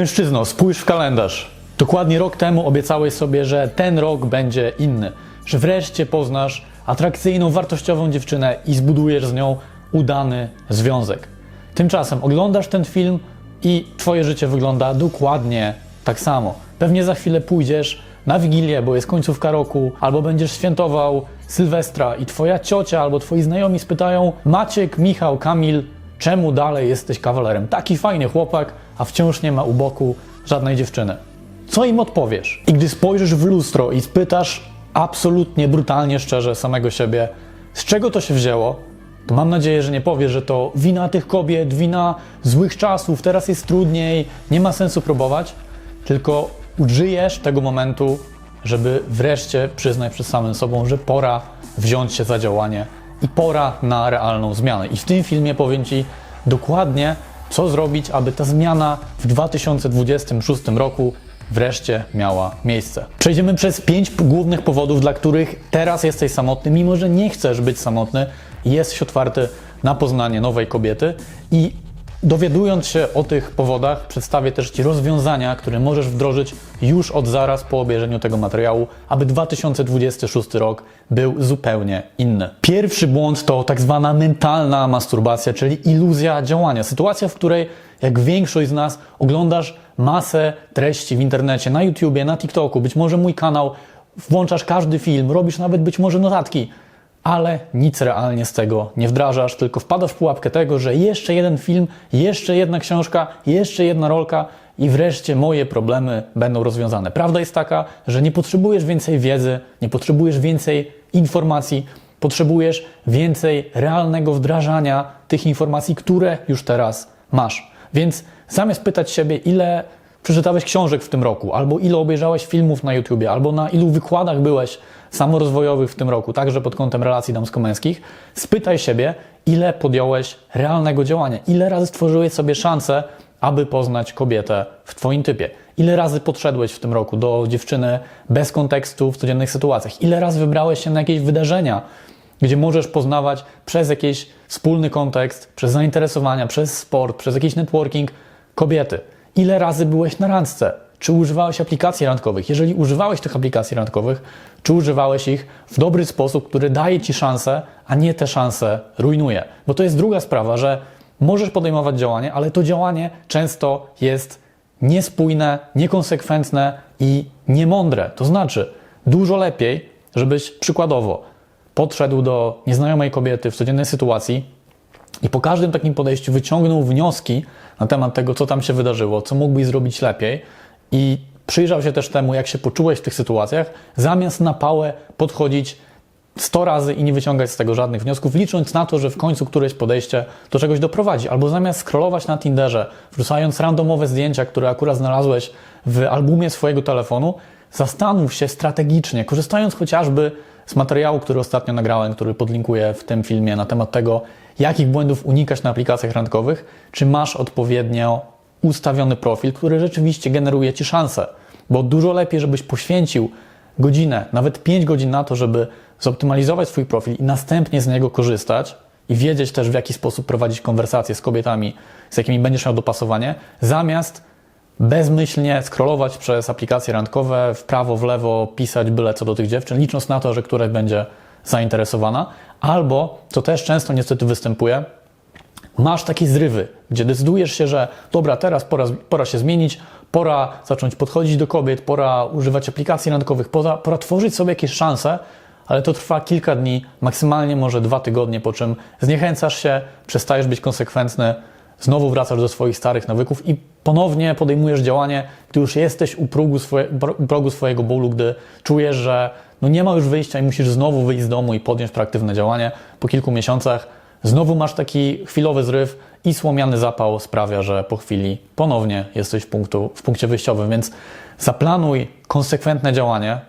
Mężczyzno, spójrz w kalendarz. Dokładnie rok temu obiecałeś sobie, że ten rok będzie inny, że wreszcie poznasz atrakcyjną, wartościową dziewczynę i zbudujesz z nią udany związek. Tymczasem oglądasz ten film i twoje życie wygląda dokładnie tak samo. Pewnie za chwilę pójdziesz na Wigilię, bo jest końcówka roku, albo będziesz świętował Sylwestra i twoja ciocia albo twoi znajomi spytają Maciek, Michał, Kamil, czemu dalej jesteś kawalerem? Taki fajny chłopak, a wciąż nie ma u boku żadnej dziewczyny. Co im odpowiesz? I gdy spojrzysz w lustro i spytasz absolutnie, brutalnie, szczerze samego siebie, z czego to się wzięło, to mam nadzieję, że nie powiesz, że to wina tych kobiet, wina złych czasów, teraz jest trudniej, nie ma sensu próbować, tylko użyjesz tego momentu, żeby wreszcie przyznać przed samym sobą, że pora wziąć się za działanie i pora na realną zmianę. I w tym filmie powiem Ci dokładnie, co zrobić, aby ta zmiana w 2026 roku wreszcie miała miejsce. Przejdziemy przez pięć głównych powodów, dla których teraz jesteś samotny, mimo że nie chcesz być samotny jesteś otwarty na poznanie nowej kobiety i Dowiadując się o tych powodach, przedstawię też Ci rozwiązania, które możesz wdrożyć już od zaraz po obejrzeniu tego materiału, aby 2026 rok był zupełnie inny. Pierwszy błąd to tak zwana mentalna masturbacja, czyli iluzja działania. Sytuacja, w której, jak większość z nas, oglądasz masę treści w internecie, na YouTubie, na TikToku, być może mój kanał, włączasz każdy film, robisz nawet być może notatki ale nic realnie z tego nie wdrażasz, tylko wpadasz w pułapkę tego, że jeszcze jeden film, jeszcze jedna książka, jeszcze jedna rolka i wreszcie moje problemy będą rozwiązane. Prawda jest taka, że nie potrzebujesz więcej wiedzy, nie potrzebujesz więcej informacji, potrzebujesz więcej realnego wdrażania tych informacji, które już teraz masz. Więc zamiast pytać siebie, ile przeczytałeś książek w tym roku, albo ile obejrzałeś filmów na YouTubie, albo na ilu wykładach byłeś samorozwojowych w tym roku, także pod kątem relacji damsko-męskich, spytaj siebie, ile podjąłeś realnego działania, ile razy stworzyłeś sobie szansę, aby poznać kobietę w Twoim typie. Ile razy podszedłeś w tym roku do dziewczyny bez kontekstu w codziennych sytuacjach? Ile razy wybrałeś się na jakieś wydarzenia, gdzie możesz poznawać przez jakiś wspólny kontekst, przez zainteresowania, przez sport, przez jakiś networking kobiety? Ile razy byłeś na randce? Czy używałeś aplikacji randkowych? Jeżeli używałeś tych aplikacji randkowych, czy używałeś ich w dobry sposób, który daje ci szansę, a nie te szanse rujnuje? Bo to jest druga sprawa, że możesz podejmować działanie, ale to działanie często jest niespójne, niekonsekwentne i niemądre. To znaczy, dużo lepiej, żebyś przykładowo podszedł do nieznajomej kobiety w codziennej sytuacji i po każdym takim podejściu wyciągnął wnioski na temat tego, co tam się wydarzyło, co mógłbyś zrobić lepiej i przyjrzał się też temu, jak się poczułeś w tych sytuacjach, zamiast na pałę podchodzić 100 razy i nie wyciągać z tego żadnych wniosków, licząc na to, że w końcu któreś podejście do czegoś doprowadzi. Albo zamiast scrollować na Tinderze, wrzucając randomowe zdjęcia, które akurat znalazłeś w albumie swojego telefonu, zastanów się strategicznie, korzystając chociażby z materiału, który ostatnio nagrałem, który podlinkuję w tym filmie na temat tego, jakich błędów unikać na aplikacjach randkowych, czy masz odpowiednio ustawiony profil, który rzeczywiście generuje Ci szansę. Bo dużo lepiej, żebyś poświęcił godzinę, nawet 5 godzin na to, żeby zoptymalizować swój profil i następnie z niego korzystać i wiedzieć też, w jaki sposób prowadzić konwersacje z kobietami, z jakimi będziesz miał dopasowanie, zamiast bezmyślnie scrollować przez aplikacje randkowe, w prawo, w lewo, pisać byle co do tych dziewczyn, licząc na to, że któraś będzie zainteresowana, albo, co też często niestety występuje, masz takie zrywy, gdzie decydujesz się, że dobra, teraz pora, pora się zmienić, pora zacząć podchodzić do kobiet, pora używać aplikacji randkowych, pora, pora tworzyć sobie jakieś szanse, ale to trwa kilka dni, maksymalnie może dwa tygodnie, po czym zniechęcasz się, przestajesz być konsekwentny, znowu wracasz do swoich starych nawyków i ponownie podejmujesz działanie, gdy już jesteś u progu, swoje, u progu swojego bólu, gdy czujesz, że no nie ma już wyjścia i musisz znowu wyjść z domu i podjąć proaktywne działanie. Po kilku miesiącach znowu masz taki chwilowy zryw i słomiany zapał sprawia, że po chwili ponownie jesteś w, punktu, w punkcie wyjściowym, więc zaplanuj konsekwentne działanie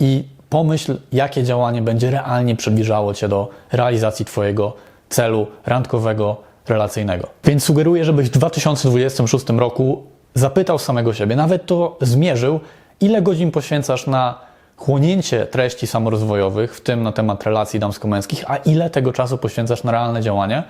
i pomyśl, jakie działanie będzie realnie przybliżało Cię do realizacji Twojego celu randkowego, relacyjnego. Więc sugeruję, żebyś w 2026 roku zapytał samego siebie, nawet to zmierzył, ile godzin poświęcasz na chłonięcie treści samorozwojowych, w tym na temat relacji damsko-męskich, a ile tego czasu poświęcasz na realne działanie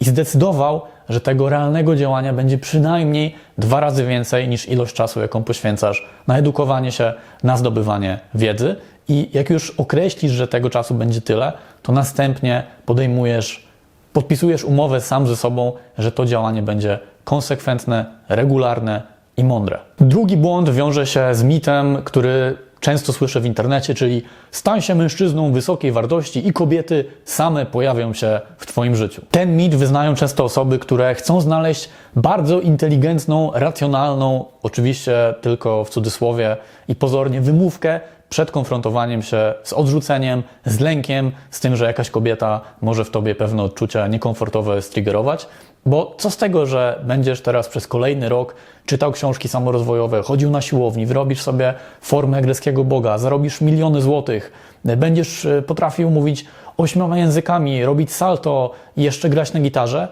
i zdecydował, że tego realnego działania będzie przynajmniej dwa razy więcej niż ilość czasu, jaką poświęcasz na edukowanie się, na zdobywanie wiedzy. I jak już określisz, że tego czasu będzie tyle, to następnie podejmujesz, podpisujesz umowę sam ze sobą, że to działanie będzie konsekwentne, regularne i mądre. Drugi błąd wiąże się z mitem, który często słyszę w internecie, czyli stań się mężczyzną wysokiej wartości i kobiety same pojawią się w Twoim życiu. Ten mit wyznają często osoby, które chcą znaleźć bardzo inteligentną, racjonalną, oczywiście tylko w cudzysłowie i pozornie, wymówkę przed konfrontowaniem się z odrzuceniem, z lękiem, z tym, że jakaś kobieta może w tobie pewne odczucia niekomfortowe striggerować. Bo co z tego, że będziesz teraz przez kolejny rok czytał książki samorozwojowe, chodził na siłowni, wyrobisz sobie formę greckiego boga, zarobisz miliony złotych, będziesz e, potrafił mówić ośmioma językami, robić salto i jeszcze grać na gitarze,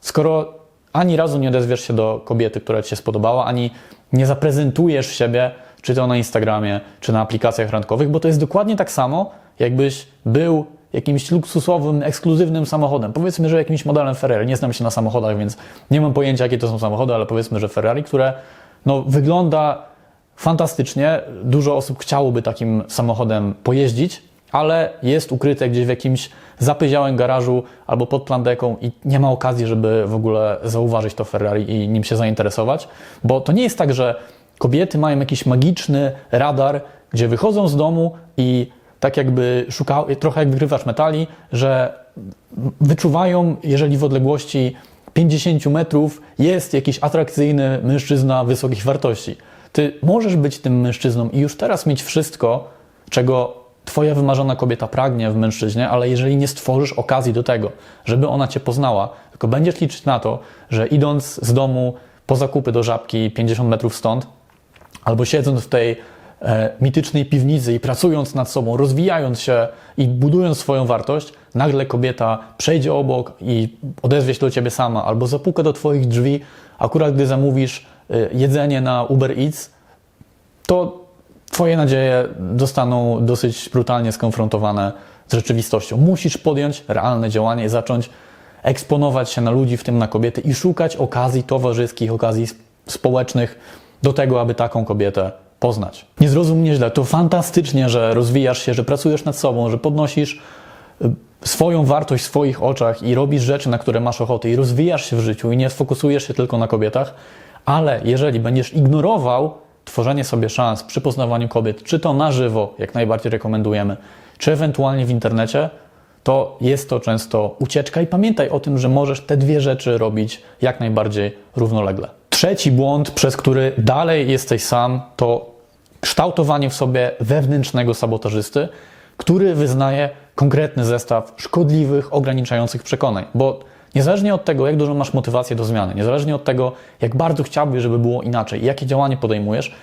skoro ani razu nie odezwiesz się do kobiety, która ci się spodobała, ani nie zaprezentujesz siebie, czy to na Instagramie, czy na aplikacjach randkowych, bo to jest dokładnie tak samo, jakbyś był jakimś luksusowym, ekskluzywnym samochodem. Powiedzmy, że jakimś modelem Ferrari. Nie znam się na samochodach, więc nie mam pojęcia, jakie to są samochody, ale powiedzmy, że Ferrari, które no, wygląda fantastycznie. Dużo osób chciałoby takim samochodem pojeździć, ale jest ukryte gdzieś w jakimś zapyziałym garażu albo pod plandeką i nie ma okazji, żeby w ogóle zauważyć to Ferrari i nim się zainteresować, bo to nie jest tak, że kobiety mają jakiś magiczny radar, gdzie wychodzą z domu i tak jakby szukają, trochę jak wygrywacz metali, że wyczuwają, jeżeli w odległości 50 metrów jest jakiś atrakcyjny mężczyzna wysokich wartości. Ty możesz być tym mężczyzną i już teraz mieć wszystko, czego Twoja wymarzona kobieta pragnie w mężczyźnie, ale jeżeli nie stworzysz okazji do tego, żeby ona Cię poznała, tylko będziesz liczyć na to, że idąc z domu po zakupy do żabki 50 metrów stąd, albo siedząc w tej mitycznej piwnicy i pracując nad sobą, rozwijając się i budując swoją wartość, nagle kobieta przejdzie obok i odezwie się do ciebie sama, albo zapuka do twoich drzwi, akurat gdy zamówisz e, jedzenie na Uber Eats, to twoje nadzieje zostaną dosyć brutalnie skonfrontowane z rzeczywistością. Musisz podjąć realne działanie i zacząć eksponować się na ludzi, w tym na kobiety i szukać okazji towarzyskich, okazji sp- społecznych do tego, aby taką kobietę poznać. Nie zrozum mnie źle, to fantastycznie, że rozwijasz się, że pracujesz nad sobą, że podnosisz y, swoją wartość w swoich oczach i robisz rzeczy, na które masz ochotę i rozwijasz się w życiu i nie sfokusujesz się tylko na kobietach, ale jeżeli będziesz ignorował tworzenie sobie szans przy poznawaniu kobiet, czy to na żywo, jak najbardziej rekomendujemy, czy ewentualnie w internecie, to jest to często ucieczka i pamiętaj o tym, że możesz te dwie rzeczy robić jak najbardziej równolegle. Trzeci błąd, przez który dalej jesteś sam, to kształtowanie w sobie wewnętrznego sabotażysty, który wyznaje konkretny zestaw szkodliwych, ograniczających przekonań. Bo niezależnie od tego, jak dużo masz motywację do zmiany, niezależnie od tego, jak bardzo chciałbyś, żeby było inaczej, jakie działanie podejmujesz,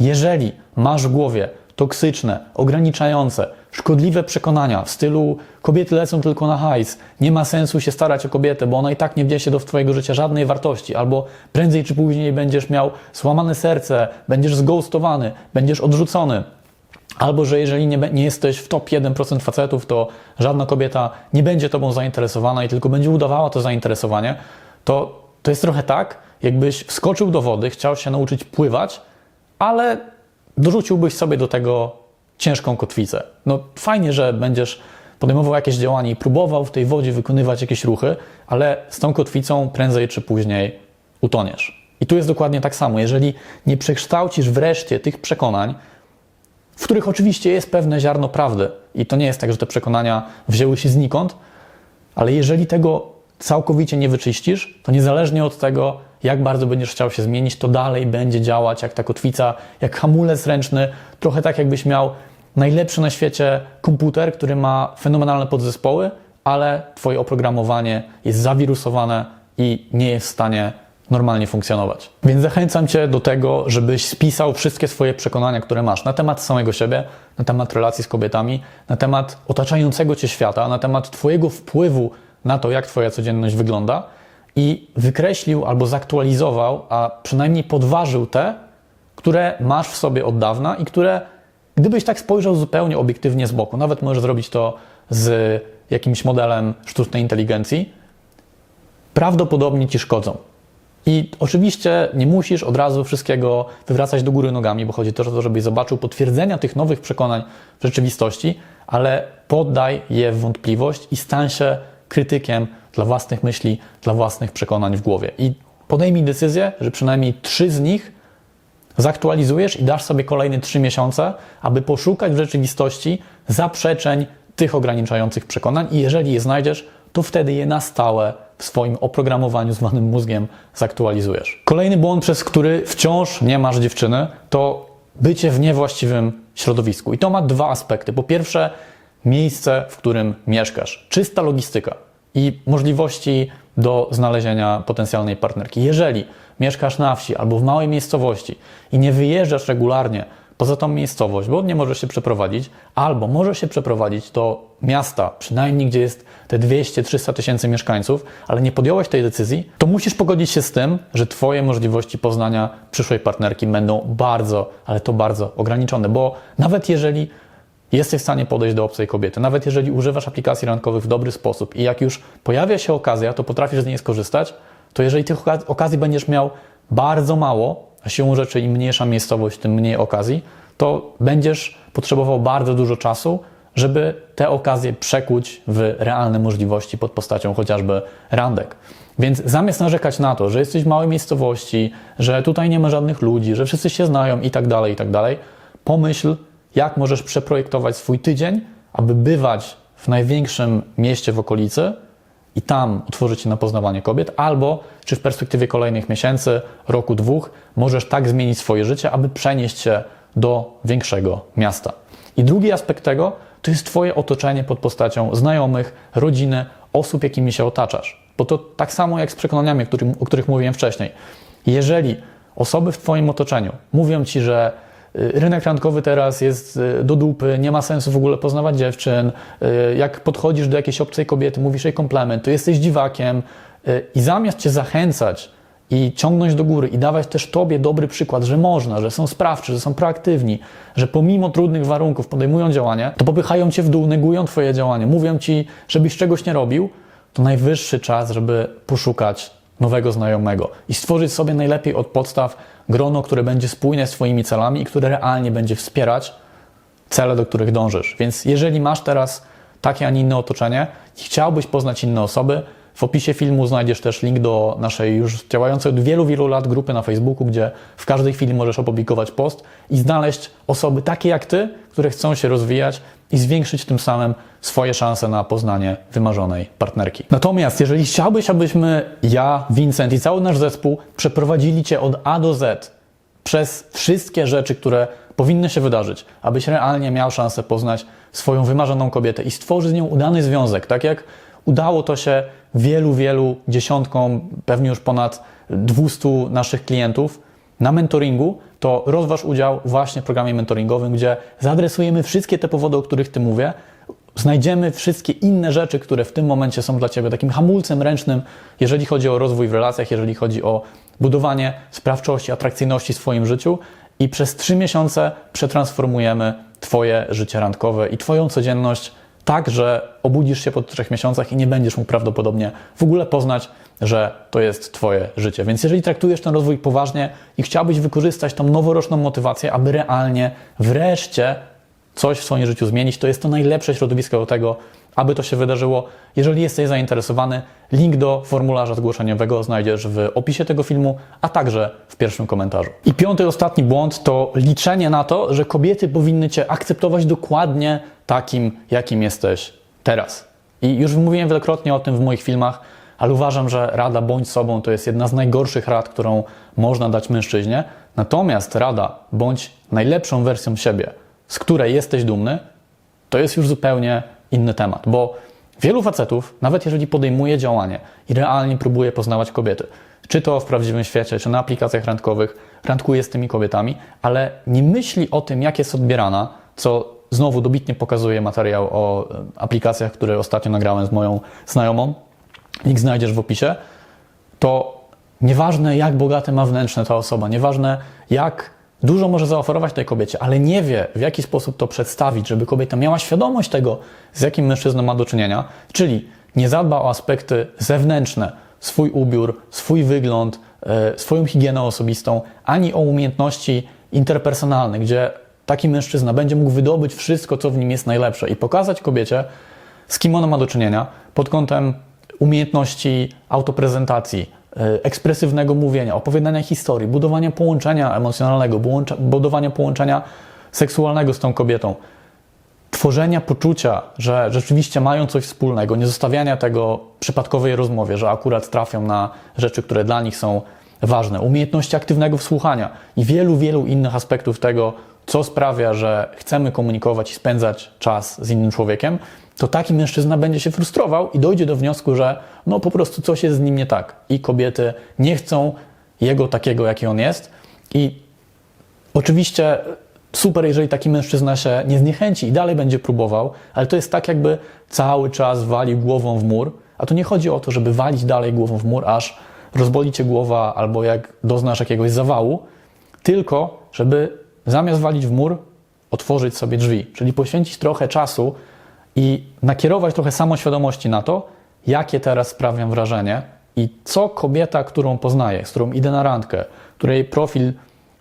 jeżeli masz w głowie toksyczne, ograniczające, szkodliwe przekonania w stylu kobiety lecą tylko na hajs, nie ma sensu się starać o kobietę, bo ona i tak nie wniesie do Twojego życia żadnej wartości, albo prędzej czy później będziesz miał złamane serce, będziesz zghostowany, będziesz odrzucony, albo że jeżeli nie, nie jesteś w top 1% facetów, to żadna kobieta nie będzie Tobą zainteresowana i tylko będzie udawała to zainteresowanie, to, to jest trochę tak, jakbyś wskoczył do wody, chciał się nauczyć pływać, ale dorzuciłbyś sobie do tego ciężką kotwicę. No fajnie, że będziesz podejmował jakieś działanie i próbował w tej wodzie wykonywać jakieś ruchy, ale z tą kotwicą prędzej czy później utoniesz. I tu jest dokładnie tak samo. Jeżeli nie przekształcisz wreszcie tych przekonań, w których oczywiście jest pewne ziarno prawdy, i to nie jest tak, że te przekonania wzięły się znikąd, ale jeżeli tego całkowicie nie wyczyścisz, to niezależnie od tego, jak bardzo będziesz chciał się zmienić, to dalej będzie działać jak ta kotwica, jak hamulec ręczny, trochę tak jakbyś miał najlepszy na świecie komputer, który ma fenomenalne podzespoły, ale Twoje oprogramowanie jest zawirusowane i nie jest w stanie normalnie funkcjonować. Więc zachęcam Cię do tego, żebyś spisał wszystkie swoje przekonania, które masz na temat samego siebie, na temat relacji z kobietami, na temat otaczającego Cię świata, na temat Twojego wpływu na to, jak Twoja codzienność wygląda i wykreślił albo zaktualizował, a przynajmniej podważył te, które masz w sobie od dawna i które, gdybyś tak spojrzał zupełnie obiektywnie z boku, nawet możesz zrobić to z jakimś modelem sztucznej inteligencji, prawdopodobnie ci szkodzą. I oczywiście nie musisz od razu wszystkiego wywracać do góry nogami, bo chodzi też o to, żebyś zobaczył potwierdzenia tych nowych przekonań w rzeczywistości, ale poddaj je w wątpliwość i stań się krytykiem dla własnych myśli, dla własnych przekonań w głowie. I podejmij decyzję, że przynajmniej trzy z nich zaktualizujesz i dasz sobie kolejne trzy miesiące, aby poszukać w rzeczywistości zaprzeczeń tych ograniczających przekonań i jeżeli je znajdziesz, to wtedy je na stałe w swoim oprogramowaniu zwanym mózgiem zaktualizujesz. Kolejny błąd, przez który wciąż nie masz dziewczyny, to bycie w niewłaściwym środowisku. I to ma dwa aspekty. Po pierwsze, miejsce, w którym mieszkasz, czysta logistyka i możliwości do znalezienia potencjalnej partnerki. Jeżeli mieszkasz na wsi albo w małej miejscowości i nie wyjeżdżasz regularnie poza tą miejscowość, bo nie możesz się przeprowadzić, albo możesz się przeprowadzić do miasta, przynajmniej gdzie jest te 200-300 tysięcy mieszkańców, ale nie podjąłeś tej decyzji, to musisz pogodzić się z tym, że Twoje możliwości poznania przyszłej partnerki będą bardzo, ale to bardzo ograniczone, bo nawet jeżeli jesteś w stanie podejść do obcej kobiety, nawet jeżeli używasz aplikacji randkowych w dobry sposób i jak już pojawia się okazja, to potrafisz z niej skorzystać, to jeżeli tych okaz- okazji będziesz miał bardzo mało, a siłą rzeczy im mniejsza miejscowość, tym mniej okazji, to będziesz potrzebował bardzo dużo czasu, żeby te okazje przekuć w realne możliwości pod postacią chociażby randek. Więc zamiast narzekać na to, że jesteś w małej miejscowości, że tutaj nie ma żadnych ludzi, że wszyscy się znają i tak dalej, i tak dalej, pomyśl, jak możesz przeprojektować swój tydzień, aby bywać w największym mieście w okolicy i tam otworzyć się na poznawanie kobiet, albo czy w perspektywie kolejnych miesięcy, roku, dwóch, możesz tak zmienić swoje życie, aby przenieść się do większego miasta. I drugi aspekt tego to jest Twoje otoczenie pod postacią znajomych, rodziny, osób, jakimi się otaczasz. Bo to tak samo jak z przekonaniami, o których mówiłem wcześniej. Jeżeli osoby w Twoim otoczeniu mówią Ci, że rynek randkowy teraz jest y, do dupy, nie ma sensu w ogóle poznawać dziewczyn, y, jak podchodzisz do jakiejś obcej kobiety, mówisz jej komplement, to jesteś dziwakiem y, i zamiast Cię zachęcać i ciągnąć do góry i dawać też Tobie dobry przykład, że można, że są sprawczy, że są proaktywni, że pomimo trudnych warunków podejmują działanie, to popychają Cię w dół, negują Twoje działanie, mówią Ci, żebyś czegoś nie robił, to najwyższy czas, żeby poszukać nowego znajomego i stworzyć sobie najlepiej od podstaw grono, które będzie spójne z Twoimi celami i które realnie będzie wspierać cele, do których dążysz. Więc jeżeli masz teraz takie, a nie inne otoczenie i chciałbyś poznać inne osoby, w opisie filmu znajdziesz też link do naszej już działającej od wielu, wielu lat grupy na Facebooku, gdzie w każdej chwili możesz opublikować post i znaleźć osoby takie jak ty, które chcą się rozwijać i zwiększyć tym samym swoje szanse na poznanie wymarzonej partnerki. Natomiast jeżeli chciałbyś, abyśmy ja, Vincent i cały nasz zespół przeprowadzili cię od A do Z przez wszystkie rzeczy, które powinny się wydarzyć, abyś realnie miał szansę poznać swoją wymarzoną kobietę i stworzyć z nią udany związek, tak jak udało to się wielu, wielu dziesiątkom, pewnie już ponad 200 naszych klientów na mentoringu, to rozważ udział właśnie w programie mentoringowym, gdzie zaadresujemy wszystkie te powody, o których Ty mówię, znajdziemy wszystkie inne rzeczy, które w tym momencie są dla Ciebie takim hamulcem ręcznym, jeżeli chodzi o rozwój w relacjach, jeżeli chodzi o budowanie sprawczości, atrakcyjności w swoim życiu. I przez trzy miesiące przetransformujemy Twoje życie randkowe i Twoją codzienność tak, że obudzisz się po trzech miesiącach i nie będziesz mógł prawdopodobnie w ogóle poznać, że to jest Twoje życie. Więc jeżeli traktujesz ten rozwój poważnie i chciałbyś wykorzystać tą noworoczną motywację, aby realnie wreszcie coś w swoim życiu zmienić, to jest to najlepsze środowisko do tego, aby to się wydarzyło. Jeżeli jesteś zainteresowany, link do formularza zgłoszeniowego znajdziesz w opisie tego filmu, a także w pierwszym komentarzu. I piąty, ostatni błąd to liczenie na to, że kobiety powinny Cię akceptować dokładnie takim, jakim jesteś teraz. I już mówiłem wielokrotnie o tym w moich filmach, ale uważam, że rada bądź sobą to jest jedna z najgorszych rad, którą można dać mężczyźnie. Natomiast rada bądź najlepszą wersją siebie, z której jesteś dumny, to jest już zupełnie inny temat, bo wielu facetów, nawet jeżeli podejmuje działanie i realnie próbuje poznawać kobiety, czy to w prawdziwym świecie, czy na aplikacjach randkowych, randkuje z tymi kobietami, ale nie myśli o tym, jak jest odbierana, co znowu dobitnie pokazuje materiał o aplikacjach, które ostatnio nagrałem z moją znajomą. Link znajdziesz w opisie. To nieważne, jak bogate ma wnętrzne ta osoba, nieważne, jak dużo może zaoferować tej kobiecie, ale nie wie, w jaki sposób to przedstawić, żeby kobieta miała świadomość tego, z jakim mężczyzną ma do czynienia, czyli nie zadba o aspekty zewnętrzne, swój ubiór, swój wygląd, e, swoją higienę osobistą, ani o umiejętności interpersonalne, gdzie taki mężczyzna będzie mógł wydobyć wszystko, co w nim jest najlepsze i pokazać kobiecie, z kim ona ma do czynienia pod kątem umiejętności autoprezentacji, e, ekspresywnego mówienia, opowiadania historii, budowania połączenia emocjonalnego, budowania połączenia seksualnego z tą kobietą, tworzenia poczucia, że rzeczywiście mają coś wspólnego, nie zostawiania tego przypadkowej rozmowie, że akurat trafią na rzeczy, które dla nich są ważne, umiejętności aktywnego wsłuchania i wielu, wielu innych aspektów tego, co sprawia, że chcemy komunikować i spędzać czas z innym człowiekiem, to taki mężczyzna będzie się frustrował i dojdzie do wniosku, że no po prostu coś jest z nim nie tak. I kobiety nie chcą jego takiego, jaki on jest. I Oczywiście super, jeżeli taki mężczyzna się nie zniechęci i dalej będzie próbował, ale to jest tak, jakby cały czas walił głową w mur. A tu nie chodzi o to, żeby walić dalej głową w mur, aż rozboli cię głowa albo jak doznasz jakiegoś zawału, tylko żeby zamiast walić w mur, otworzyć sobie drzwi, czyli poświęcić trochę czasu i nakierować trochę samoświadomości na to, jakie teraz sprawiam wrażenie i co kobieta, którą poznaję, z którą idę na randkę, której profil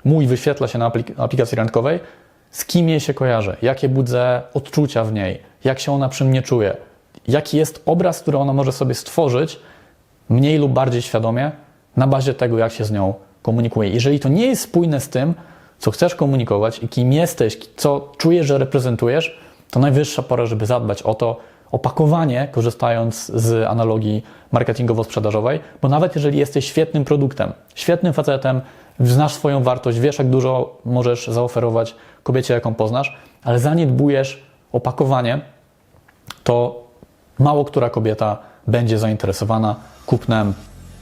mój wyświetla się na aplik- aplikacji randkowej, z kim jej się kojarzę, jakie budzę odczucia w niej, jak się ona przy mnie czuje, jaki jest obraz, który ona może sobie stworzyć mniej lub bardziej świadomie na bazie tego, jak się z nią komunikuje. Jeżeli to nie jest spójne z tym, co chcesz komunikować i kim jesteś, co czujesz, że reprezentujesz, to najwyższa pora, żeby zadbać o to opakowanie, korzystając z analogii marketingowo-sprzedażowej, bo nawet jeżeli jesteś świetnym produktem, świetnym facetem, znasz swoją wartość, wiesz, jak dużo możesz zaoferować kobiecie, jaką poznasz, ale zaniedbujesz opakowanie, to mało która kobieta będzie zainteresowana kupnem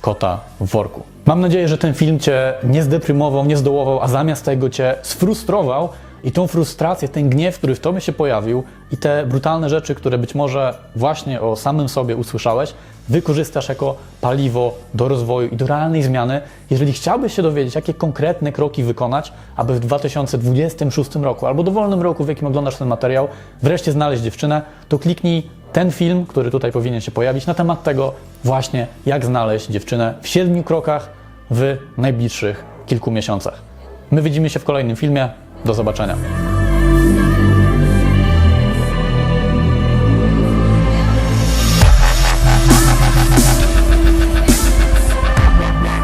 kota w worku. Mam nadzieję, że ten film Cię nie zdeprymował, nie zdołował, a zamiast tego Cię sfrustrował i tą frustrację, ten gniew, który w Tobie się pojawił i te brutalne rzeczy, które być może właśnie o samym sobie usłyszałeś, wykorzystasz jako paliwo do rozwoju i do realnej zmiany. Jeżeli chciałbyś się dowiedzieć, jakie konkretne kroki wykonać, aby w 2026 roku albo dowolnym roku, w jakim oglądasz ten materiał, wreszcie znaleźć dziewczynę, to kliknij ten film, który tutaj powinien się pojawić, na temat tego właśnie, jak znaleźć dziewczynę w siedmiu krokach w najbliższych kilku miesiącach. My widzimy się w kolejnym filmie. Do zobaczenia.